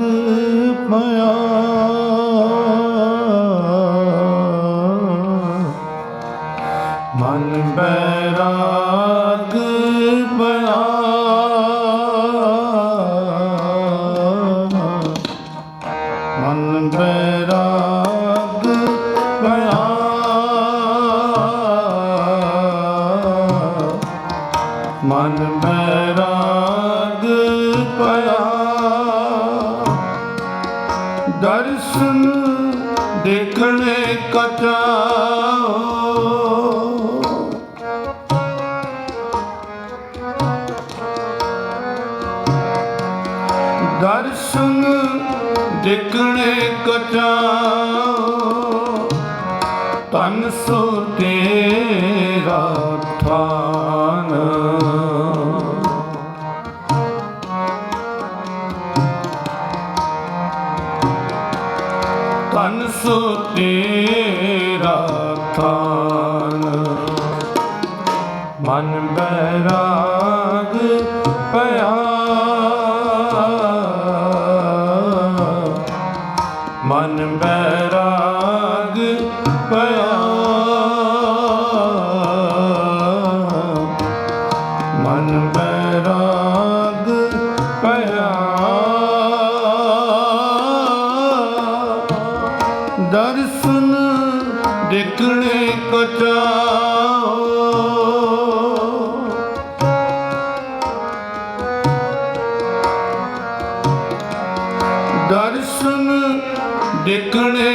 ਲੱਗ ਪਿਆ। ਕਟਾਉ ਤਨ ਸੋ ਤੇਰਾ ਥਾ।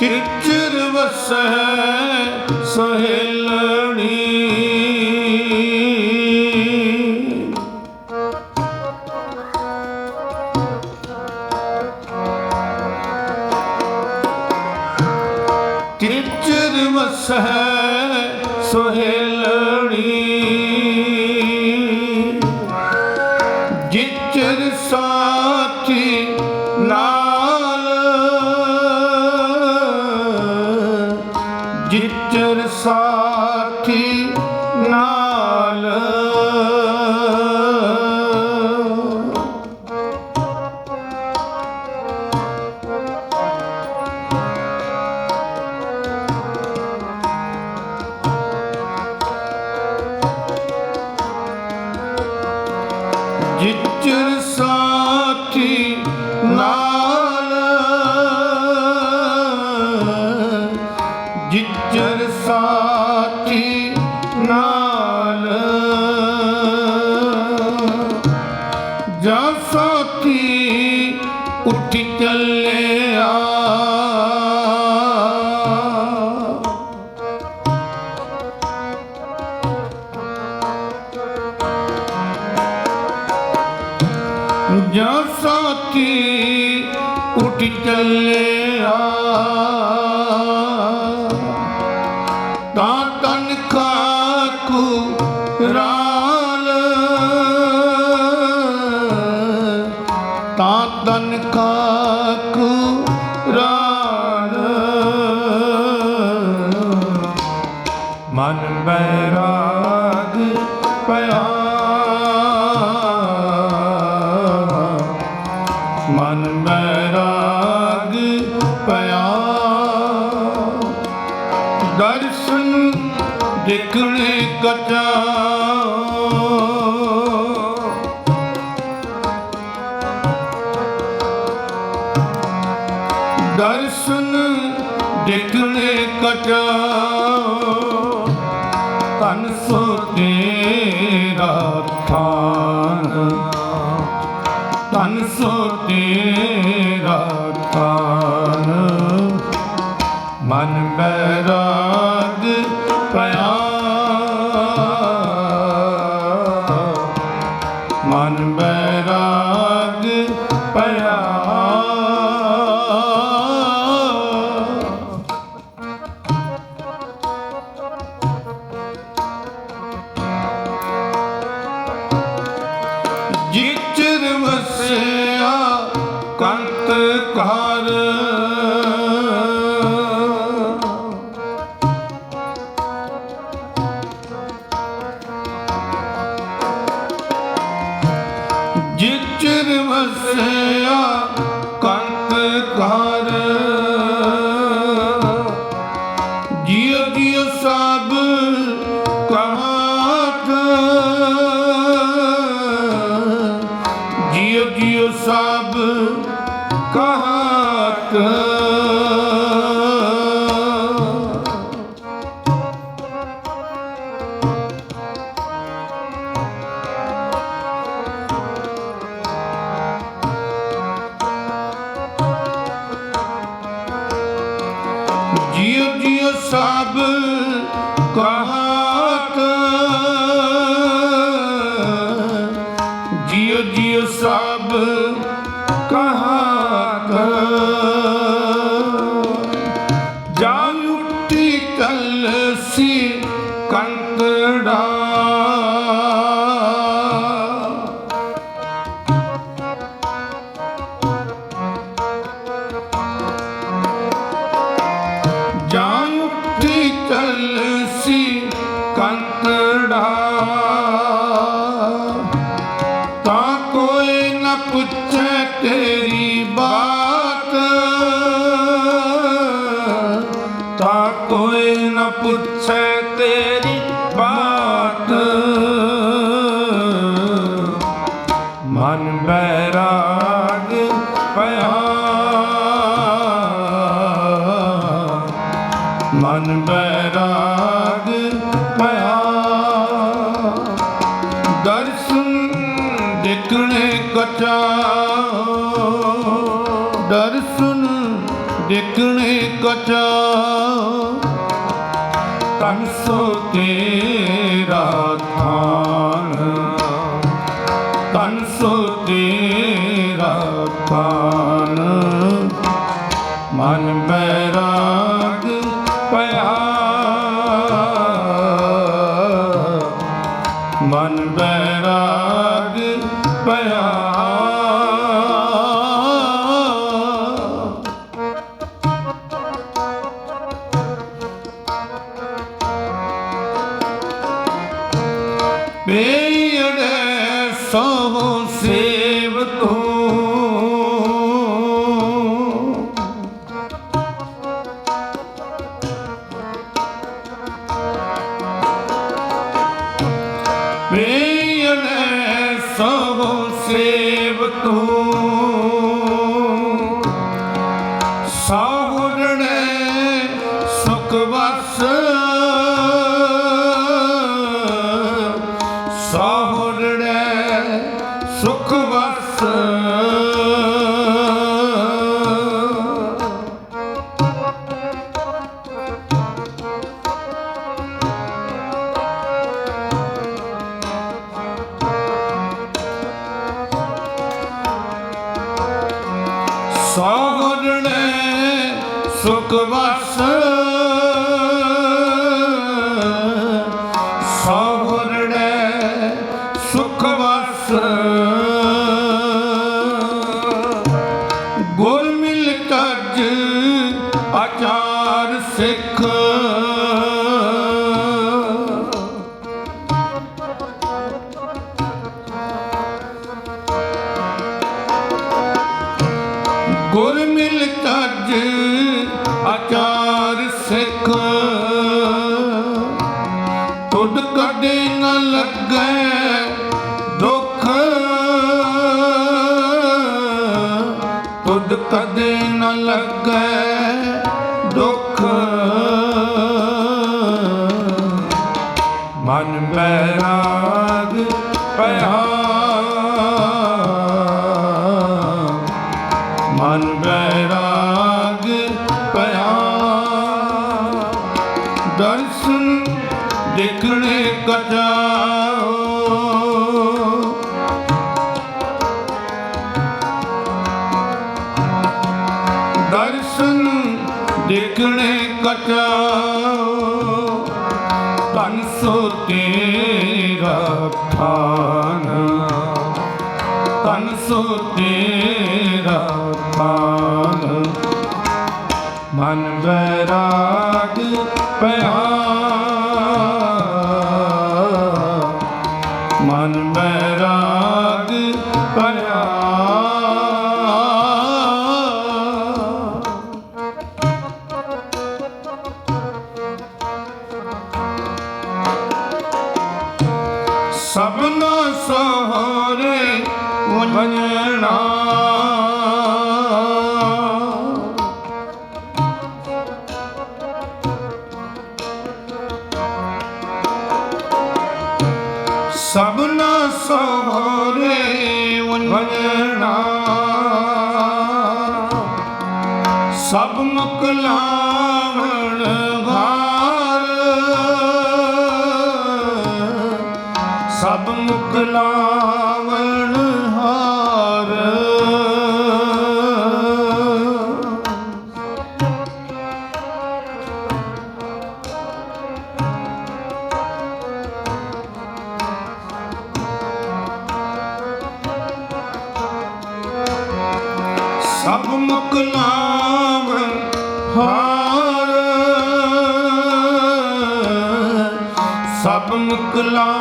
ਕਿਚਰ ਵਸੈ ਸੋਹੇ ਸਾਥੀ ਨਾਲ। ਉੱਠ ਚੱਲਿਆ। ਜਾਂ ਸਾਥੀ ਉੱਠ ਚੱਲੇ قلبا fuck ਘਰ ਮਨ ਬੈਰਾਗ ਪਿਆ। ਦਰਸ਼ਨ ਦੇਖਣੇ ਕਚਾ ਦਰਸ਼ਨ ਦੇਖਣੇ ਕਚਾ ਤਨ ਸੋ ਤੇਰਾ ਥਾਨ। ਤਨ ਮਨ ਬੈ ਮਨ ਬੈਰਾਗ ਭਇਆ ਕਦੇ ਨ ਲੱਗੇ ਦੁੱਖ। ਮਨ ਬੈਰਾਗ ਪਿਆ ਦੇਖਣੇ ਕਟਾਓ ਧਨ ਸੋ ਤੇਰਾ ਥਾਨ ਧਨ ਸੋ ਤੇਰਾ ਸਭਨਾ ਸਹਾਰੇ ਵੰਜਣਾ ਸਭਨਾ ਸਹਾਰੇ ਵੰਜਣਾ ਸਭ ਮੁਕਲਾ ਮੁਕਲਾਵਣ ਹਾਰ। ਸਭ ਮੁਕਲਾਵਣ ਹਾਰ। ਸਭ ਮੁਕਲਾ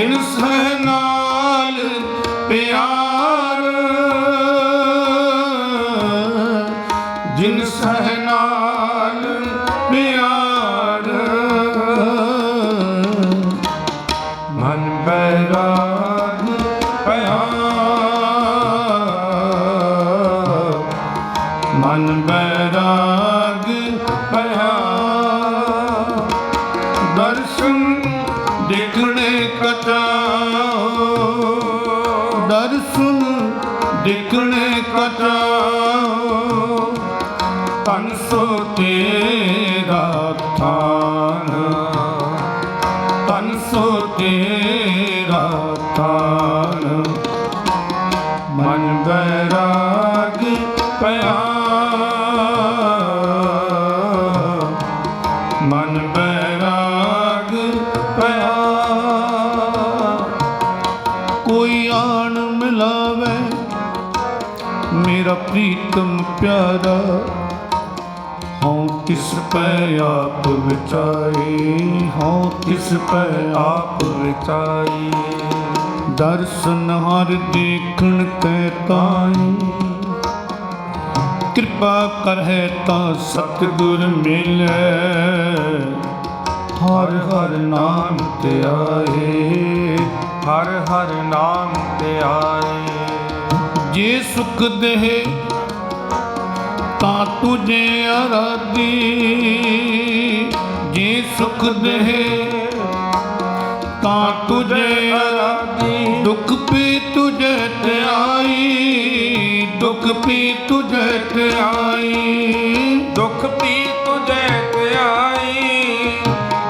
ਜਿਨ ਸਹਿ ਦੇਖਣੇ ਕਟਾਓ? ਤਨ ਤੇਰਾ ਥਾਨ ਮੇਰਾ ਪ੍ਰੀਤਮ ਪਿਆਰਾ, ਹਉ ਕਿਸ ਪੈ ਆਪ ਵਿਚਾਈ ਹਉ ਕਿਸ ਪੈ ਆਪ ਵਿਚਾਈ ਦਰਸ਼ਨ ਹਰ ਦੇਖਣ ਕੈ ਤਾਈ, ਕਿਰਪਾ ਕਰਹਿ ਤਾਂ ਸਤਿਗੁਰ ਮਿਲੈ। ਹਰ ਹਰ ਨਾਮ ਤੇ ਆਏ, ਹਰ ਹਰ ਨਾਮ ਤੇ ਆਏ। ਜੇ ਸੁਖ ਦੇਹ, ਤਾਂ ਤੁਝੇ ਅਰਾਧੀ ਜੇ ਸੁਖ ਦੇਹ, ਤਾਂ ਤੁਝੇ ਅਰਾਧੀ ਦੁਖ ਪੀ ਤੁਝੇ ਤੇ ਆਈ, ਦੁਖ ਪੀ ਤੁਝੇ ਤੇ ਆਈ। ਦੁਖ ਪੀ ਤੁਝੇ ਤੇ ਆਈ,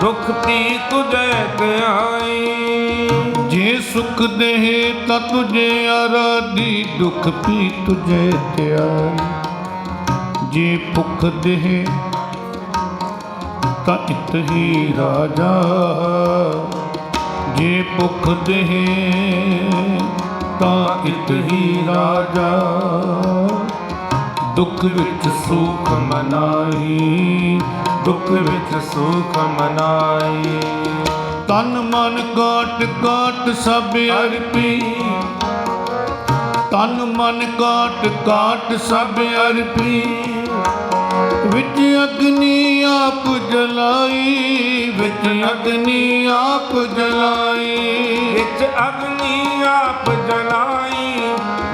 ਦੁਖ ਪੀ ਤੁਝੇ ਤੇ ਆਈ। ਸੁਖ ਦੇਹ ਤਾਂ ਤੁਝੇ ਅਰਾਧੀ ਦੁਖ ਪੀ ਤੁਝੇ ਤੇ ਜੇ ਭੁਖ ਦੇਹ ਤਾਂ ਇਤ ਹੀ ਰਾਜਾ। ਜੇ ਭੁਖ ਦੇਹ ਤਾਂ ਇਤ ਹੀ ਰਾਜਾ। ਦੁੱਖ ਵਿੱਚ ਸੁਖ ਮਨਾਈ, ਦੁੱਖ ਵਿੱਚ ਸੁਖ ਮਨਾਈ। ਤਨ ਮਨ ਕਾਟ ਕਾਟ ਸਭ ਅਰਪੀ। ਤਨ ਮਨ ਕਾਟ ਕਾਟ ਸਭ ਅਰਪੀ। ਵਿੱਚ ਅਗਨੀ ਆਪ ਜਲਾਈ ਵਿੱਚ ਅਗਨੀ ਆਪ ਜਲਾਈ। ਵਿੱਚ ਅਗਨੀ ਆਪ ਜਲਾਈ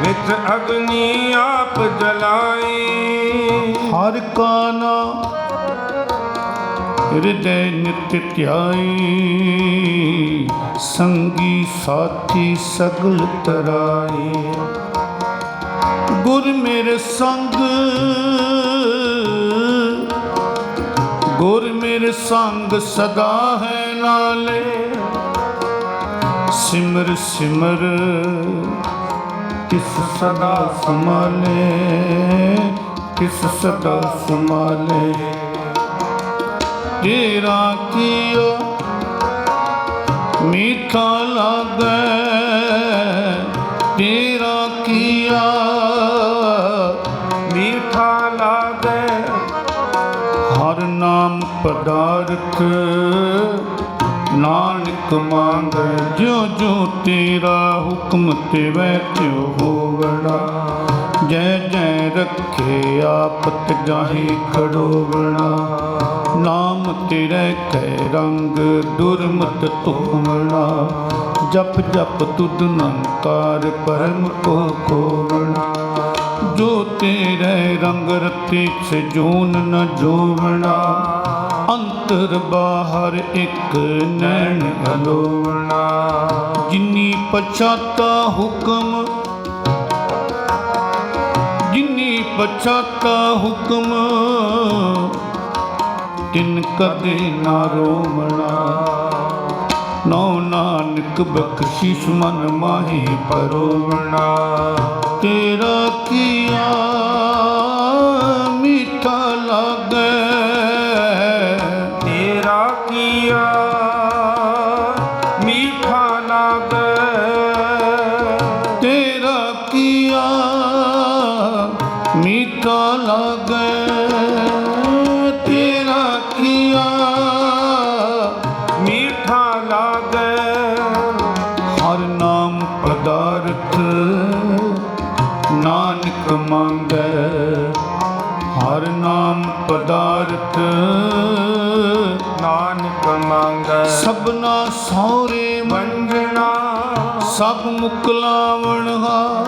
ਵਿੱਚ ਅਗਨੀ ਆਪ ਜਲਾਈ। ਹਰ ਕਾ ਨਾਮ ਹਿਰਦੈ ਨਿਤ ਧਿਆਈ ਸੰਗੀ ਸਾਥੀ ਸਗਲ ਤਰਾਈ ਗੁਰ ਮੇਰੇ ਸੰਗ ਗੁਰ ਮੇਰੇ ਸੰਗ ਸਦਾ ਹੈ ਨਾਲੇ ਸਿਮਰ ਸਿਮਰ ਕਿਸ ਸਦਾ ਸੰਭਾਲੇ ਕਿਸ ਸਦਾ ਸੰਭਾਲੇ ਤੇਰਾ ਕੀਆ ਮੀਠਾ ਲਾਗੇ ਤੇਰਾ ਕੀਆ ਮੀਠਾ ਲਾਗੇ, ਹਰ ਨਾਮ ਪਦਾਰਥ। ਨਾਨਕ ਮੰਗੈ, ਜਿਉ ਜਿਉ ਤੇਰਾ ਹੁਕਮ ਤੇ ਤਿਉ ਹੋਵਣਾ। ਜੈ ਜੈ ਰੱਖੇ ਆਪਤ ਜਾਹੇ ਖੜੋਵਣਾ। ਨਾਮ ਤੇਰੇ ਕੈ ਰੰਗ, ਦੁਰਮਤ ਤੁਮਣਾ। ਜਪ ਜਪ ਤੁਧ ਨੰਕਾਰ, ਪਰਮ ਕੋ ਖੋਵਣਾ। ਜੋ ਤੇਰੇ ਰੰਗ ਰਤੇ ਸੇ ਨ ਜੋਵਣਾ। ਅੰਤਰ ਬਾਹਰ ਇੱਕ ਨੈਣ ਅਲੋਵਣਾ। ਜਿਨੀ ਪਛਾਤਾ ਹੁਕਮ, ਜਿਨੀ ਪਛਾਤਾ ਹੁਕਮ ਤਿਨ ਕਦੇ ਨਾ ਰੋਮਣਾ। ਨੌ ਨਾਨਕ ਬਖਸ਼ਿਸ਼ ਮਨ ਮਾਹੀ ਪਰੋਵਣਾ। ਤੇਰਾ ਕੀਆ ਸਭਨਾ ਸੌਰੇ ਵੰਡਣਾ, ਸਭ ਮੁਕਲਾਵਣਹਾ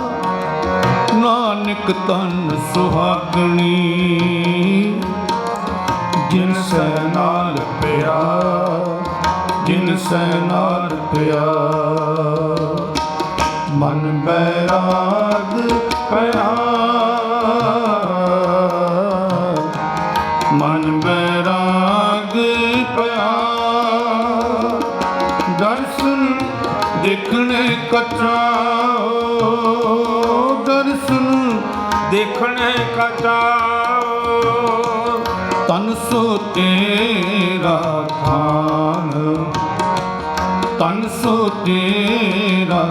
ਨਾਨਕ ਤਨ ਸੁਹਾਗਣੀ, ਜਿਨ ਸੈ ਨਾਲ ਪਿਆ ਜਿਨ ਸੈ ਨਾਲ ਪਿਆ ਦੇਖਣੇ ਦਰਸ਼ਨ ਦੇਖਣੇ ਕਟਾਓ ਤਨ ਸੋ ਤੇਰਾ ਥਾਨ। ਤਨ ਸੋ ਤੇਰਾ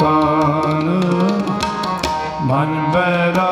ਥਾਨ। ਮਨ ਬੈਰਾਗ